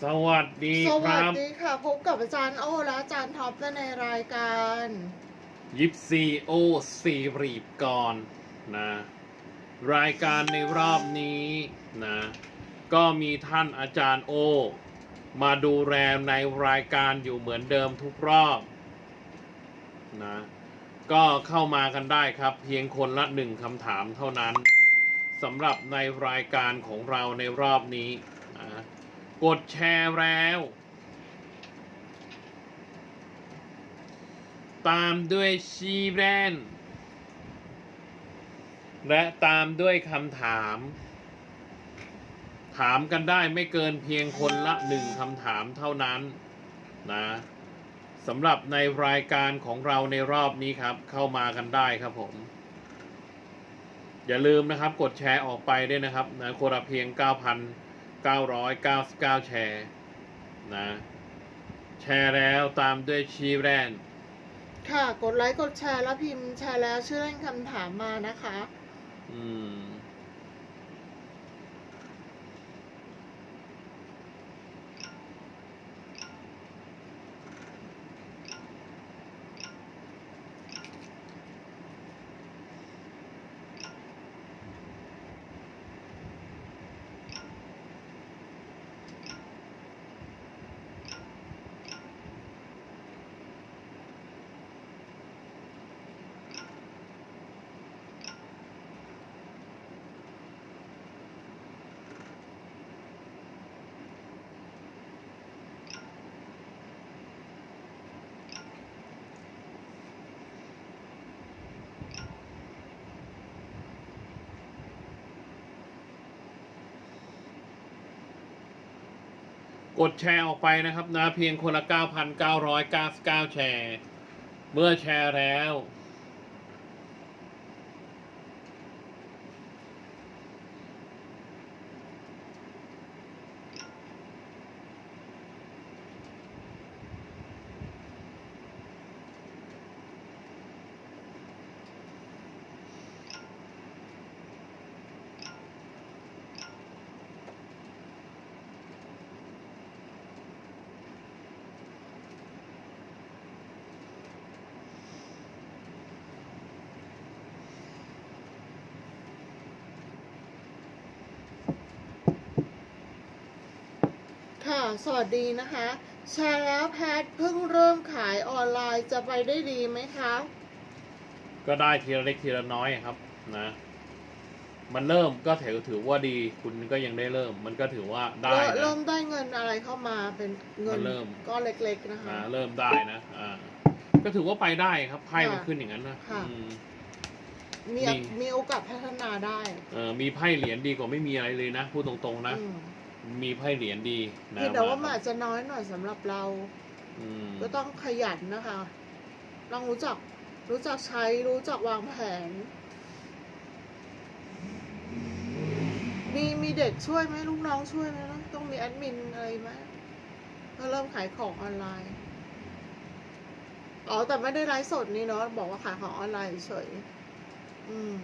สวัสดีสควัสรับดีค่ะ พบกับอาจารย์โอและอาจารย์ท็อปในรายการ ยิปซีโอซีรีบก่อนนะ รายการในรอบนี้นะ ก็มีท่านอาจารย์โอ มาดูแลในรายการอยู่เหมือนเดิมทุกรอบนะ ก็เข้ามากันได้ครับ เพียงคนละหนึ่งคำถามเท่านั้นสำหรับในรายการของเราในรอบนี้นะ กดแชร์แล้ว ตามด้วยชีแบรนด์และตามด้วยคำถาม ถามกันได้ไม่เกินเพียงคนละหนึ่งคำถามเท่านั้นนะสำหรับในรายการของเราในรอบนี้ครับ เข้ามากันได้ครับผม อย่าลืมนะครับ กดแชร์ออกไปด้วยนะครับนะคนละเพียง 9,999 แชร์นะ แชร์แล้วตามด้วยชีแบรนด์ค่ะ กดไลค์ กดแชร์แล้วพิมพ์แชร์แล้วชื่อเล่นคำถามมานะคะ อืม กดแชร์ออกไปนะครับนะเพียงคนละ 9,999 แชร์ เมื่อแชร์แล้ว สวัสดีนะคะแชร์แล้วแพทเพิ่งเริ่มขายออนไลน์จะไปได้ดีไหมคะ ก็ได้ทีละเล็กทีละน้อยครับนะ มันเริ่มก็ถือถือว่าดี คุณก็ยังได้เริ่ม มันก็ถือว่าได้เริ่มนะเริ่มได้เงินอะไรเข้ามาเป็นเงิมันนเริ่มก็เล็กๆนะคะนะเริ่มได้นะอ่าก็ถือว่าไปได้ครับไพ่มันค่ะขึ้นอย่างนั้นนะค่ะอืมมีมีมีโอกาสพัฒนาได้เออมีไพ่เหรียญดีกว่าไม่มีอะไรเลยนะพูดตรงๆนะอื มมีไพ่เหรียญดีนะเพียงแต่ว่ามันครัอาบจจะน้อยหน่อยสำหรับเราอืมก็ต้องขยันนะคะต้องรู้จักรู้จักใช้รู้จักวางแผน มีมีเด็กช่วยไหมลูกน้องช่วยไหมนะต้องมีแอดมินอะไรไหมเพื่อเริ่มขายของออนไลน์อ๋อแต่ไม่ได้ไลฟ์สดนี่เนาะบอกว่าขายของออนไลน์เฉยๆอืม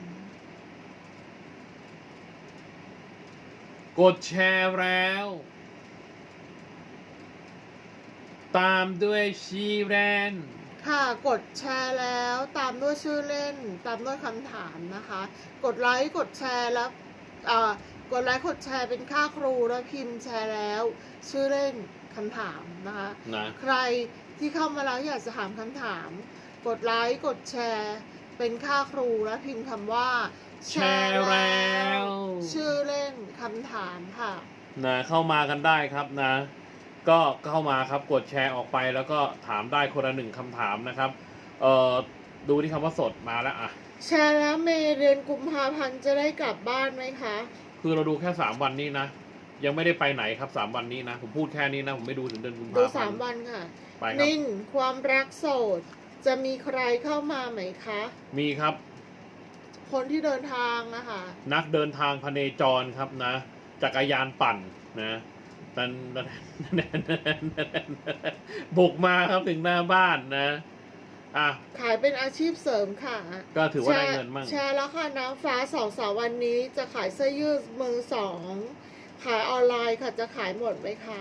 กดแชร์แล้ว ตามด้วยชีแรนค่ะกดแชร์แล้วตามด้วยชื่อเล่น ตามด้วยคำถามนะคะ กดไลค์กดแชร์แล้วอ่ากดไลค์กดแชร์เป็นค่าครูแล้วพิมพ์แชร์แล้ว ชื่อเล่นคำถามนะคะนะใครที่เข้ามาแล้วอยากจะถามคำถาม กดไลค์กดแชร์เป็นค่าครูแล้วพิมพ์คำว่า แชร์แล้ว ชื่อเล่นคำถามค่ะนะเข้ามากันได้ครับนะ ก็เข้ามาครับกดแชร์ออกไปแล้วก็ถามได้คนละหนึ่งคำถามนะครับเอ่อดูที่คำว่าสดมาแล้วอะแชร์แล้วเมย์เดือนกุมภาพันธ์จะได้กลับบ้านไหมคะ คือเราดูแค่สามวันนี้นะยังไม่ได้ไปไหนครับสามวันนี้นะ ผมพูดแค่นี้นะ ผมไม่ดูถึงเดือนกุมภาดูพัสานมธ์วันค่ะไปครับนิ่งความรักโสด จะมีใครเข้ามาไหมคะ มีครับ คนที่เดินทางนะคะนักเดินทางพเนจรครับนะ จักรยานปั่นนะตันตันบุกมาครับถึงหน้าบ้านนะอะขายเป็นอาชีพเสริมค่ะ ก็ถือว่าได้เงินมั่งแชร์แล้วค่ะน้ำฟ้าสองสามวันนี้จะขายเสื้อยืดมือสองขายออนไลน์ค่ะจะขายหมดไหมคะ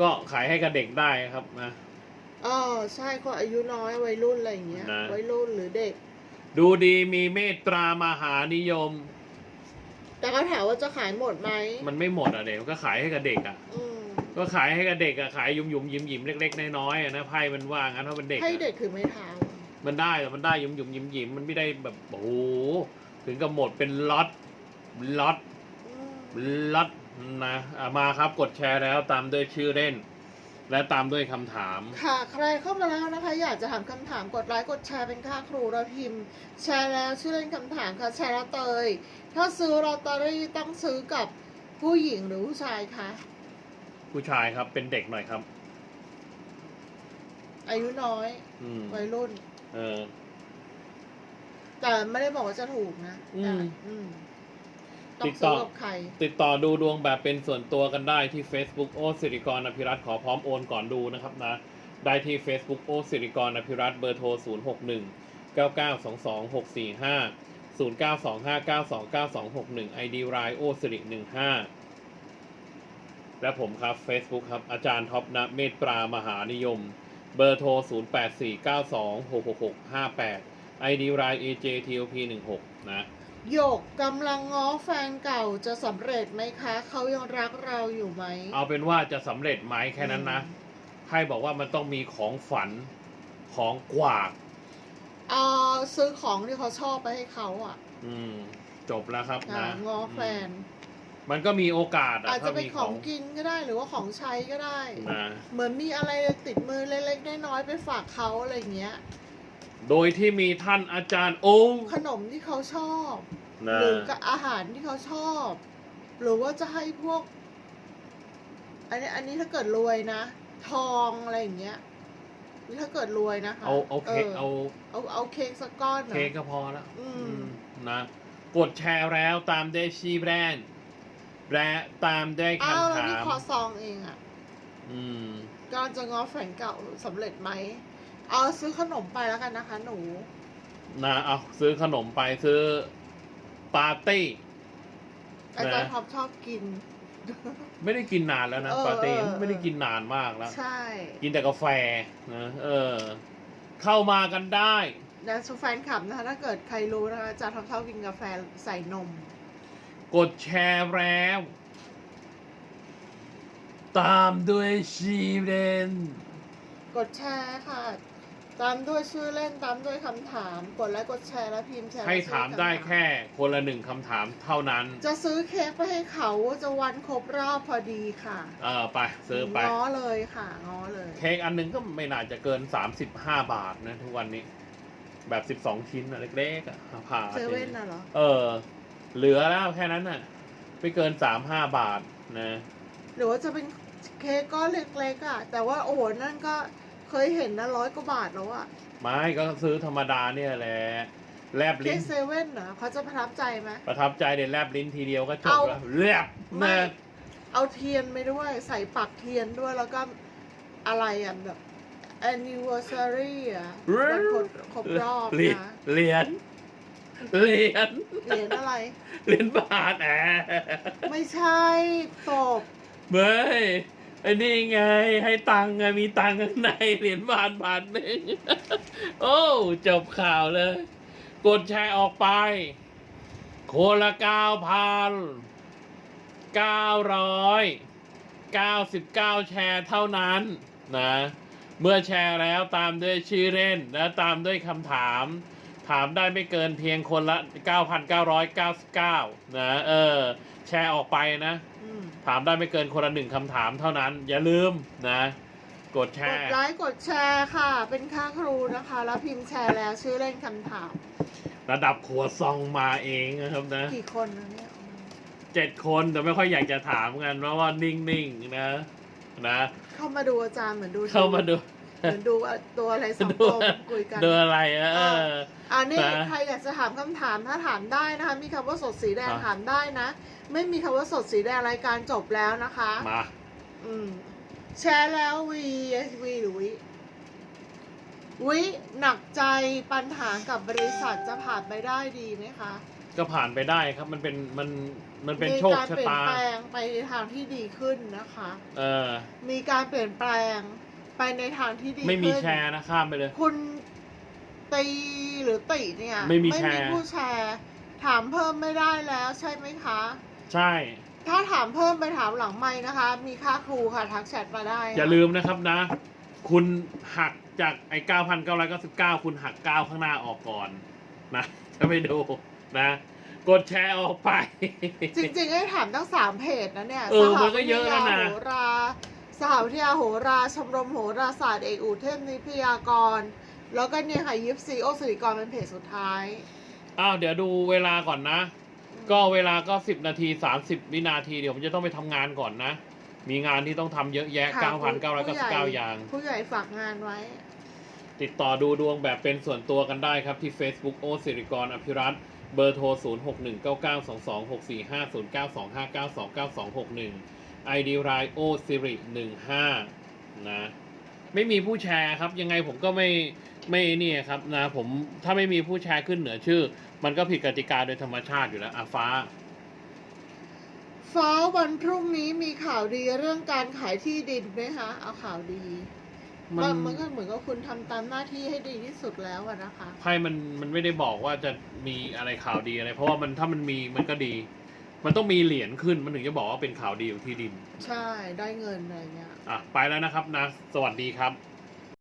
ก็ขายให้กับเด็กได้ครับนะอ๋อใช่คนอายุน้อยวัยรุ่นอะไรอย่างเงี้ยนะวัยรุ่นหรือเด็ก ดูดีมีเมตตามหานิยม แต่เขาถามว่าจะขายหมดไหมมันไม่หมดอะเด็กก็ขายให้กับเด็กอะ อืมก็ขายให้กับเด็กอะขายยุ่มยุ่มยิ้มยิ้มเล็กๆน้อยๆอะนะไพ่มันว่างั้นเพราะเป็นเด็กอะให้เด็กถือไม้เท้ามันได้แต่มันได้ยุ่มยุ่มยิ้มยิ้มมันไม่ได้แบบโอ้โหถึงกับหมดเป็นล็อตล็อตอืม ล็อตนะอะมาครับกดแชร์แล้วตามด้วยชื่อเล่น และตามด้วยคำถาม ค่ะ ใครเข้ามาแล้วนะคะ อยากจะถามคำถามกดไลค์กดแชร์เป็นค่าครูเราพิมพ์ แชร์แล้วชื่อเล่นคำถามค่ะ แชร์แล้วเตย ถ้าซื้อลอตเตอรี่ต้องซื้อกับผู้หญิงหรือผู้ชายคะผู้ชายครับเป็นเด็กหน่อยครับ อายุน้อยอืมวัยรุ่น เออ แต่ไม่ได้บอกว่าจะถูกนะอืม แต่อืม ต้อติงดต่ซื้ออกับใคร ติดต่อดูดวงแบบเป็นส่วนตัวกันได้ที่ Facebook โอสิริกรอภิรัตน์ขอพร้อมโอนก่อนดูนะครับนะ ได้ที่ Facebook โอสิริกรอภิรัตน์เบอร์โทร 0 6 1 9 9 2 2 6 4 5 0 9 2 5 9 2 9 2 6 1 ID รายโอสิริ15 และผมครับ Facebook ครับ อาจารย์ท็อปนะเมตตรามหานิยม เบอร์โทร 0 8 4 9 2 6 6 6 5 8 ID ราย AJTOP 16นะ โยกกำลังง้อแฟนเก่าจะสำเร็จไหมคะ เขายังรักเราอยู่ไหม เอาเป็นว่าจะสำเร็จไหมแค่นั้นนะไพ่บอกว่ามันต้องมีของฝันของกวากเอาซื้อของที่เขาชอบไปให้เขาอะ อืม จบแล้วครับค่ะนะง้อแฟนอืมมันก็มีโอกาสอะอาจจะถ้าเป็นมีขขอองงกินก็ได้หรือว่าของใช้ก็ได้นะเหมือนมีอะไรติดมือเล็กๆน้อยๆไปฝากเขาอะไรอย่างเงี้ย โดยที่มีท่านอาจารย์โองขนมที่เขาชอบนะหรือกับอาหารที่เขาชอบ หรือว่าจะให้พวก อันนี้อันนี้ถ้าเกิดรวยนะ ทองอะไรอย่างเงี้ยนี่ถ้าเกิดรวยนะคะเอาเอาเค้กเอาเอาเอาเค้กสักก้อนนะเค้กก็พอแล้วอืมอืมนะกดแชร์แล้วตามด้วยชีแบรนด์และตามด้วยอ้าวคำแล้วถานี่มคอซองเองอะอืมการจะง้อแฟนเก่าสำเร็จไหม เอาซื้อขนมไปแล้วกันนะคะ หนู นะเอาซื้อขนมไปซื้อปาร์ตี้ อาจารย์นะ ท็อปชอบกิน ไม่ได้กินนานแล้วนะเออปาร์ตี้เออ ไม่ได้กินนานมากแล้ว ใช่กินแต่กาแฟนะเออ เข้ามากันได้ นะสุแฟนคลับนะคะถ้าเกิดใครรู้นะคะอาจารย์ท็อปชอบกินกาแฟใส่นม กดแชร์แล้ว ตามด้วยชีเรน กดแชร์ค่ะ ตามด้วยชื่อเล่นตามด้วยคำถาม กดไลค์กดแชร์และพิมพ์แชร์ให้และชื่อถามได้ำถแค่คนละหนึ่งคำถามเท่านั้น จะซื้อเค้กไปให้เขาจะวันครบรอบพอดีค่ะ เออไปซื้อไปง้อเลยค่ะง้อเลย เค้กอันหนึงก็ไม่น่าจะเกิน 35 บาทนะทุกวันนี้ แบบ 12 ชิ้นอะเล็กๆอะผ่าเซเว่นน่ะเหรอ เออ เหลือแล้วแค่นั้นน่ะไม่เกิน 35 บาทนะ หรือว่าจะเป็นเค้กก้อนเล็กๆอะแต่ว่าโอ้โหนั่นก็ เคยเห็นนะร้อยกว่าบาทแล้วอะไม่ก็ซื้อธรรมดาเนี่ยแหละแลบเค้ลิ้กนเซเว่นเหรอเขาจะประทับใจไหม ประทับใจเด็ดแลบลิ้นทีเดียวก็จบเอา แล้วแลบไม่ นะเอาเทียนไปด้วย ใส่ปักเทียนด้วยแล้วก็อะไรอะแบบ anniversary อะวันครบครบรอบเหรียญนะเหรียญเหรียญเหรียญอะไร เหรียญบาทแอะไม่ใช่ศพเบ้ย ไอ้นี่ไง ให้ตังค์ไงมีตังค์ข้างในเหรียญบาทบาทหนึ่งโอ้จบข่าวเลย กดแชร์ออกไปคนละเก้าพันเก้าร้อยเก้าสิบเก้าแชร์เท่านั้นนะ เมื่อแชร์แล้วตามด้วยชื่อเล่นและตามด้วยคำถาม ถามได้ไม่เกินเพียงคนละ 9,999 นะ เออ แชร์ออกไปนะอืมถามได้ไม่เกินคนละหนึ่งคำถามเท่านั้น อย่าลืมนะ กดแชกดร์ ไลค์กดแชร์ค่ะ เป็นค่าครูนะคะ แล้วพิมพ์แชร์แล้วชื่อเล่นคำถาม ระดับขัวซองมาเองนะครับนะกี่คนนะเนี่ย เจ็ดคนแต่ไม่ค่อยอยากจะถามกันเพราะว่านิ่งๆนะ นะ เข้ามาดูอาจารย์เหมือนดูเข้ามาดู เหมือนดูตัวอะไรสองดูตัวคุยกันดูอะไรอะเอออันนี้นะใครอยากจะถามคำถามถ้าถามได้นะคะ มีคำว่าสดสีแดงอะถามได้นะ ไม่มีคำว่าสดสีแดงรายการจบแล้วนะคะมาอืมแชร์แล้ววีวีหรือวิวิหนักใจปัญหากับบริษัทจะผ่านไปได้ดีไหมคะ ก็ผ่านไปได้ครับมันเป็นมันมันเป็นโชคมีการชะเปลี่ยนตาแปลงไปในทางที่ดีขึ้นนะคะ เออ มีการเปลี่ยนแปลง ไปในทางที่ดีไม่มีขึ้นแชร์นะข้ามไปเลย คุณตีหรือติเนี่ยไม่มีแชร์ ผู้แชร์ ถามเพิ่มไม่ได้แล้วใช่ไหมคะ ใช่ ถ้าถามเพิ่มไปถามหลังไม่นะคะ มีค่าครูค่ะทักแชทมาได้ค่ะอย่าลืมนะครับนะ คุณหักจากไอ้เก้าพันเก้าร้อยเก้าสิบเก้าคุณหักเก้าข้างหน้าออกก่อนนะจะไปดูนะ กดแชร์ออกไป จริงๆให้ถามตั้งสามเพจนะเนี่ยเออมันก็เยอะแล้วนะ สหวิทยาโหรา สหวิทยาโหราชมรมโหราศาสตร์เอกอุเทพนิพยากร แล้วก็เนี่ยค่ะยิปซีโอสิริกรเป็นเพจสุดท้าย อ้าวเดี๋ยวดูเวลาก่อนนะ ก็เวลาก็สิบนาทีสามสิบวินาทีเดี๋ยวผมจะต้องไปทำงานก่อนนะ มีงานที่ต้องทำเยอะแยะค่ะเก้าพันเก้าร้อยผู้เก้าสิบใหญ่ เก้าอย่าง ผู้ใหญ่ฝากงานไว้ ติดต่อดูดวงแบบเป็นส่วนตัวกันได้ครับที่ Facebook โอสิริกรอภิรัตน์เบอร์โทร 0 6 1 9 9 2 2 6 4 5 0 9 2 5 9 2 9 2 6 1 ID รายโอสิริ15 นะ ไม่มีผู้แชร์ครับ ยังไงผมก็ไม่ไม่นี่ครับนะผมถ้าไม่มีผู้แชร์ขึ้นเหนือชื่อ มันก็ผิดกติกาโดยธรรมชาติอยู่แล้วอะฟ้า ฟ้าวันพรุ่งนี้มีข่าวดีเรื่องการขายที่ดินไหมคะเอาข่าวดีมัมันนมันก็เหมือนกับคุณทำตามหน้าที่ให้ดีที่สุดแล้วอะนะคะไพ่มันมันไม่ได้บอกว่าจะมีอะไรข่าวดีอะไร เพราะว่ามันถ้ามันมีมันก็ดี มันต้องมีเหรียญขึ้นมันถึงจะบอกว่าเป็นข่าวดีของที่ดิน ใช่ได้เงินอะไรเงี้ย อะ ไปแล้วนะครับนะ สวัสดีครับ